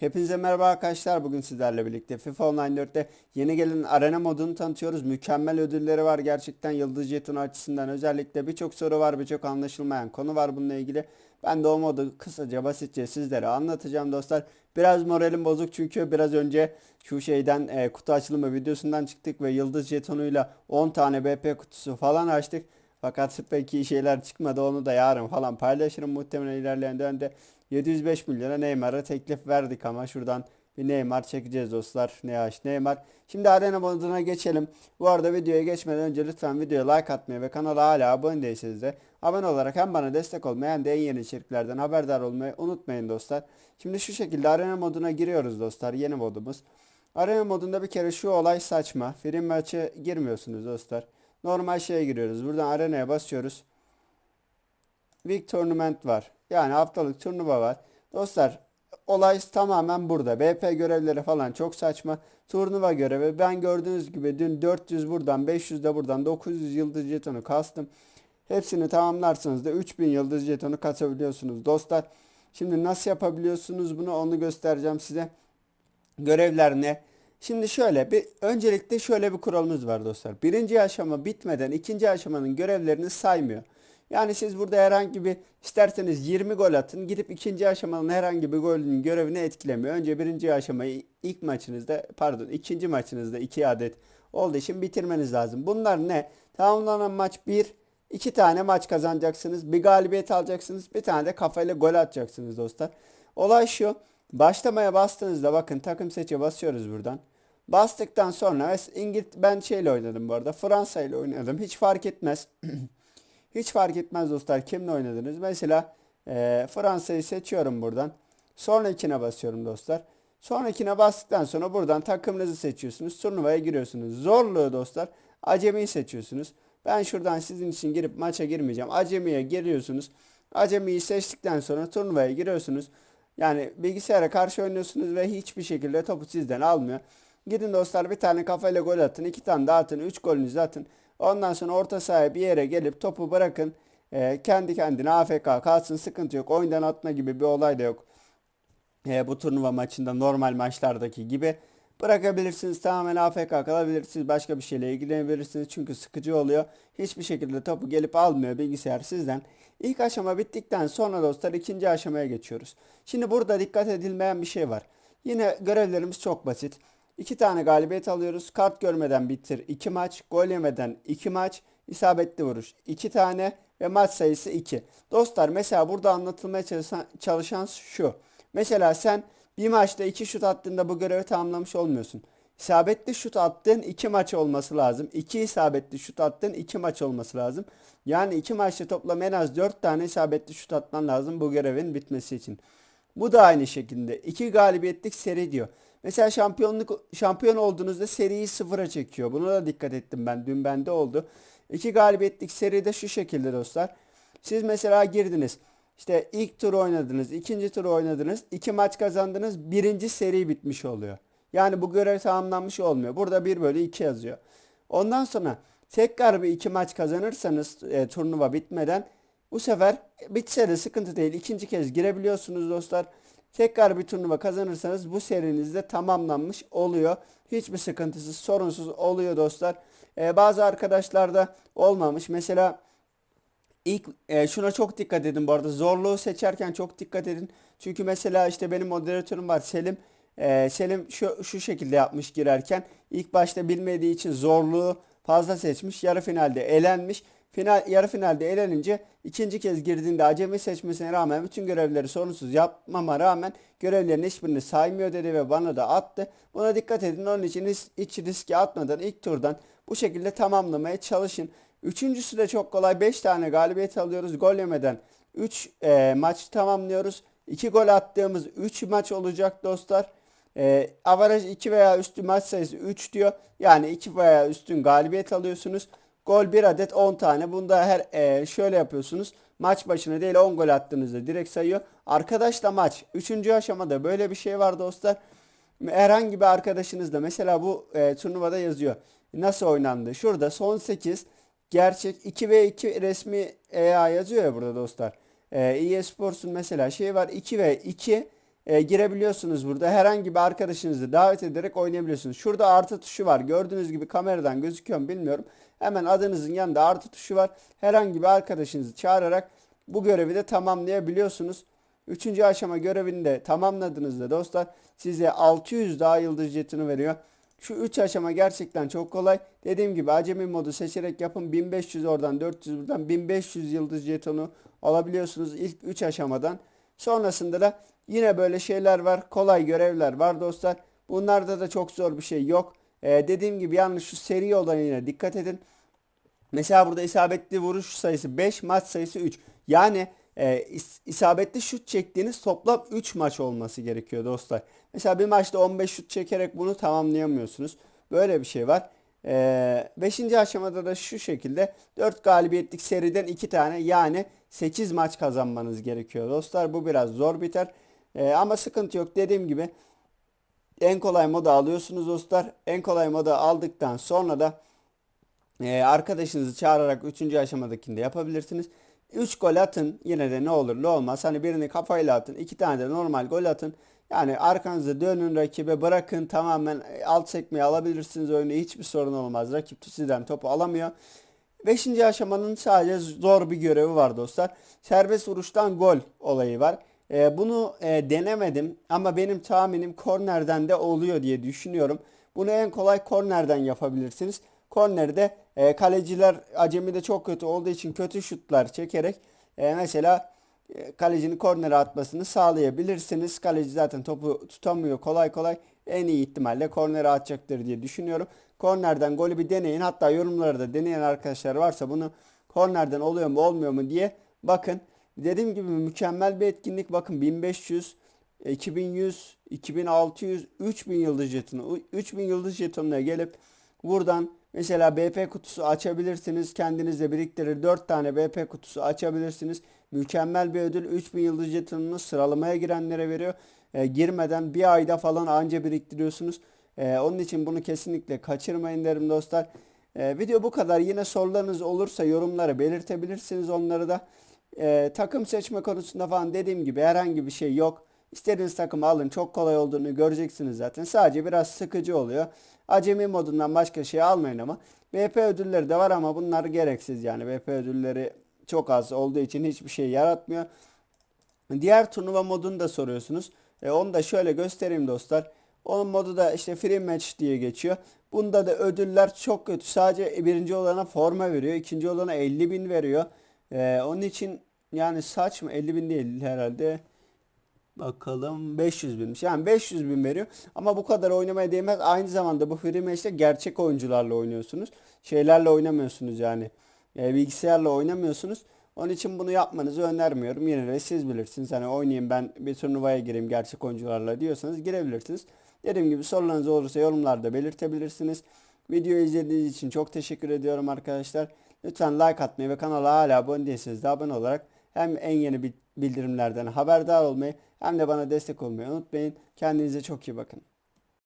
Hepinize merhaba arkadaşlar. Bugün sizlerle birlikte FIFA Online 4'te yeni gelen arena modunu tanıtıyoruz. Mükemmel ödülleri var gerçekten Yıldız Jeton açısından. Özellikle birçok soru var, birçok anlaşılmayan konu var bununla ilgili. Ben de o modu kısaca basitçe sizlere anlatacağım dostlar. Biraz moralim bozuk çünkü biraz önce şu şeyden e, kutu açılımı videosundan çıktık ve Yıldız Jetonuyla 10 tane BP kutusu falan açtık. Fakat pek iyi şeyler çıkmadı. Onu da yarın falan paylaşırım muhtemelen ilerleyen dönemde. 705 milyona Neymar'a teklif verdik ama şuradan bir Neymar çekeceğiz dostlar. Neyaş Neymar. Şimdi arena moduna geçelim. Bu arada videoya geçmeden önce lütfen videoya like atmayı ve kanala hala abone değilseniz de abone olarak hem bana destek olmayı hem de en yeni içeriklerden haberdar olmayı unutmayın dostlar. Şimdi şu şekilde arena moduna giriyoruz dostlar. Yeni modumuz. Arena modunda bir kere şu olay saçma. Free maçı girmiyorsunuz dostlar. Normal şeye giriyoruz. Buradan arenaya basıyoruz. Week Tournament var. Yani haftalık turnuva var. Dostlar olay tamamen burada. BP görevleri falan çok saçma. Turnuva görevi. Ben gördüğünüz gibi dün 400 buradan 500 de buradan 900 yıldız jetonu kastım. Hepsini tamamlarsanız da 3000 yıldız jetonu kasabiliyorsunuz dostlar. Şimdi nasıl yapabiliyorsunuz bunu onu göstereceğim size. Görevler ne? Şimdi şöyle bir öncelikle şöyle bir kuralımız var dostlar. Birinci aşama bitmeden ikinci aşamanın görevlerini saymıyor. Yani siz burada herhangi bir isterseniz 20 gol atın gidip ikinci aşamanın herhangi bir golünün görevini etkilemiyor. Önce birinci aşamayı ilk maçınızda pardon ikinci maçınızda 2 adet olduğu için bitirmeniz lazım. Bunlar ne? Tamamlanan maç 1, 2 tane maç kazanacaksınız. Bir galibiyet alacaksınız. Bir tane de kafayla gol atacaksınız dostlar. Olay şu. Başlamaya bastığınızda bakın takım seçe basıyoruz buradan. Bastıktan sonra İngilt ben şeyle oynadım bu arada. Fransa ile oynadım. Hiç fark etmez. Hiç fark etmez dostlar kimle oynadınız. Mesela e, Fransa'yı seçiyorum buradan. Sonrakine basıyorum dostlar. Sonrakine bastıktan sonra buradan takımınızı seçiyorsunuz. Turnuvaya giriyorsunuz. Zorluğu dostlar acemiyi seçiyorsunuz. Ben şuradan sizin için girip maça girmeyeceğim. Acemiye giriyorsunuz. Acemiyi seçtikten sonra turnuvaya giriyorsunuz. Yani bilgisayara karşı oynuyorsunuz ve hiçbir şekilde topu sizden almıyor. Gidin dostlar bir tane kafayla gol atın. iki tane daha atın. Üç golünüzü atın. Ondan sonra orta sahaya bir yere gelip topu bırakın. E, kendi kendine AFK kalsın sıkıntı yok. Oyundan atma gibi bir olay da yok. E, bu turnuva maçında normal maçlardaki gibi. Bırakabilirsiniz tamamen AFK kalabilirsiniz. Başka bir şeyle ilgilenebilirsiniz. Çünkü sıkıcı oluyor. Hiçbir şekilde topu gelip almıyor bilgisayar sizden. İlk aşama bittikten sonra dostlar ikinci aşamaya geçiyoruz. Şimdi burada dikkat edilmeyen bir şey var. Yine görevlerimiz çok basit. 2 tane galibiyet alıyoruz. Kart görmeden bitir 2 maç. Gol yemeden 2 maç. isabetli vuruş 2 tane ve maç sayısı 2. Dostlar mesela burada anlatılmaya çalışan, çalışan şu. Mesela sen bir maçta 2 şut attığında bu görevi tamamlamış olmuyorsun. İsabetli şut attığın 2 maç olması lazım. 2 isabetli şut attığın 2 maç olması lazım. Yani 2 maçta toplam en az 4 tane isabetli şut atman lazım bu görevin bitmesi için. Bu da aynı şekilde 2 galibiyetlik seri diyor. Mesela şampiyonluk şampiyon olduğunuzda seriyi sıfıra çekiyor. Buna da dikkat ettim ben. Dün bende oldu. İki galibiyetlik seride şu şekilde dostlar. Siz mesela girdiniz. İşte ilk tur oynadınız, ikinci tur oynadınız, iki maç kazandınız, birinci seri bitmiş oluyor. Yani bu görev tamamlanmış olmuyor. Burada 1 bölü 2 yazıyor. Ondan sonra tekrar bir iki maç kazanırsanız e, turnuva bitmeden bu sefer bitse de sıkıntı değil. İkinci kez girebiliyorsunuz dostlar. Tekrar bir turnuva kazanırsanız bu serinizde tamamlanmış oluyor. Hiçbir sıkıntısız, sorunsuz oluyor dostlar. Ee, bazı arkadaşlarda olmamış. Mesela ilk e, şuna çok dikkat edin bu arada. Zorluğu seçerken çok dikkat edin. Çünkü mesela işte benim moderatörüm var Selim. Ee, Selim şu, şu şekilde yapmış girerken. ilk başta bilmediği için zorluğu fazla seçmiş. Yarı finalde elenmiş. Final, yarı finalde elenince ikinci kez girdiğinde acemi seçmesine rağmen bütün görevleri sorunsuz yapmama rağmen görevlerin hiçbirini saymıyor dedi ve bana da attı. Buna dikkat edin. Onun için hiç, riske atmadan ilk turdan bu şekilde tamamlamaya çalışın. Üçüncüsü de çok kolay. 5 tane galibiyet alıyoruz. Gol yemeden 3 e, maç tamamlıyoruz. 2 gol attığımız 3 maç olacak dostlar. E, avaraj 2 veya üstü maç sayısı 3 diyor. Yani 2 veya üstün galibiyet alıyorsunuz. Gol bir adet 10 tane. Bunda her e, şöyle yapıyorsunuz. Maç başına değil 10 gol attığınızda direkt sayıyor. Arkadaşla maç. Üçüncü aşamada böyle bir şey var dostlar. Herhangi bir arkadaşınız da mesela bu e, turnuvada yazıyor. Nasıl oynandı? Şurada son 8 gerçek 2 ve 2 resmi EA yazıyor ya burada dostlar. E, EA Sports'un mesela şey var 2 ve 2 e, girebiliyorsunuz burada. Herhangi bir arkadaşınızı davet ederek oynayabiliyorsunuz. Şurada artı tuşu var. Gördüğünüz gibi kameradan gözüküyor mu bilmiyorum. Hemen adınızın yanında artı tuşu var. Herhangi bir arkadaşınızı çağırarak bu görevi de tamamlayabiliyorsunuz. Üçüncü aşama görevini de tamamladığınızda dostlar size 600 daha yıldız jetonu veriyor. Şu 3 aşama gerçekten çok kolay. Dediğim gibi acemi modu seçerek yapın. 1500 oradan 400 buradan 1500 yıldız jetonu alabiliyorsunuz ilk 3 aşamadan. Sonrasında da yine böyle şeyler var. Kolay görevler var dostlar. Bunlarda da çok zor bir şey yok. Ee, dediğim gibi yalnız şu seri olayına dikkat edin. Mesela burada isabetli vuruş sayısı 5, maç sayısı 3. Yani e, is- isabetli şut çektiğiniz toplam 3 maç olması gerekiyor dostlar. Mesela bir maçta 15 şut çekerek bunu tamamlayamıyorsunuz. Böyle bir şey var. 5. aşamada da şu şekilde 4 galibiyetlik seriden 2 tane yani 8 maç kazanmanız gerekiyor dostlar. Bu biraz zor biter. E, ama sıkıntı yok. Dediğim gibi en kolay moda alıyorsunuz dostlar. En kolay moda aldıktan sonra da ee, arkadaşınızı çağırarak 3. aşamadakinde yapabilirsiniz. 3 gol atın yine de ne olur ne olmaz. Hani birini kafayla atın. 2 tane de normal gol atın. Yani arkanızı dönün rakibe bırakın tamamen alt sekmeyi alabilirsiniz oyunu hiçbir sorun olmaz. Rakip sizden topu alamıyor. 5. aşamanın sadece zor bir görevi var dostlar. Serbest vuruştan gol olayı var. Ee, bunu e, denemedim ama benim tahminim kornerden de oluyor diye düşünüyorum. Bunu en kolay kornerden yapabilirsiniz. Kornerde e, kaleciler acemide çok kötü olduğu için kötü şutlar çekerek e, mesela e, kalecinin kornere atmasını sağlayabilirsiniz. Kaleci zaten topu tutamıyor kolay kolay. En iyi ihtimalle kornere atacaktır diye düşünüyorum. Kornerden golü bir deneyin. Hatta yorumlarda da deneyen arkadaşlar varsa bunu kornerden oluyor mu olmuyor mu diye bakın. Dediğim gibi mükemmel bir etkinlik. Bakın 1500, 2100, 2600, 3000 yıldız jetonu. 3000 yıldız jetonuna gelip buradan mesela BP kutusu açabilirsiniz. Kendinizle biriktirir 4 tane BP kutusu açabilirsiniz. Mükemmel bir ödül. 3000 yıldız jetonunu sıralamaya girenlere veriyor. E, girmeden bir ayda falan anca biriktiriyorsunuz. E, onun için bunu kesinlikle kaçırmayın derim dostlar. E, video bu kadar. Yine sorularınız olursa yorumlara belirtebilirsiniz onları da. E, takım seçme konusunda falan dediğim gibi herhangi bir şey yok. İstediğiniz takımı alın. Çok kolay olduğunu göreceksiniz zaten. Sadece biraz sıkıcı oluyor. Acemi modundan başka şey almayın ama. BP ödülleri de var ama bunlar gereksiz yani. BP ödülleri çok az olduğu için hiçbir şey yaratmıyor. Diğer turnuva modunu da soruyorsunuz. E, onu da şöyle göstereyim dostlar. Onun modu da işte free match diye geçiyor. Bunda da ödüller çok kötü. Sadece birinci olana forma veriyor. ikinci olana 50 bin veriyor. E, onun için yani saçma 50 bin değil herhalde. Bakalım 500 binmiş. Yani 500 bin veriyor. Ama bu kadar oynamaya değmez. Aynı zamanda bu free match'te gerçek oyuncularla oynuyorsunuz. Şeylerle oynamıyorsunuz yani. E, bilgisayarla oynamıyorsunuz. Onun için bunu yapmanızı önermiyorum. Yine de siz bilirsiniz. Hani oynayayım ben bir turnuvaya gireyim gerçek oyuncularla diyorsanız girebilirsiniz. Dediğim gibi sorularınız olursa yorumlarda belirtebilirsiniz. Videoyu izlediğiniz için çok teşekkür ediyorum arkadaşlar. Lütfen like atmayı ve kanala hala abone değilseniz de abone olarak hem en yeni bildirimlerden haberdar olmayı hem de bana destek olmayı unutmayın. Kendinize çok iyi bakın.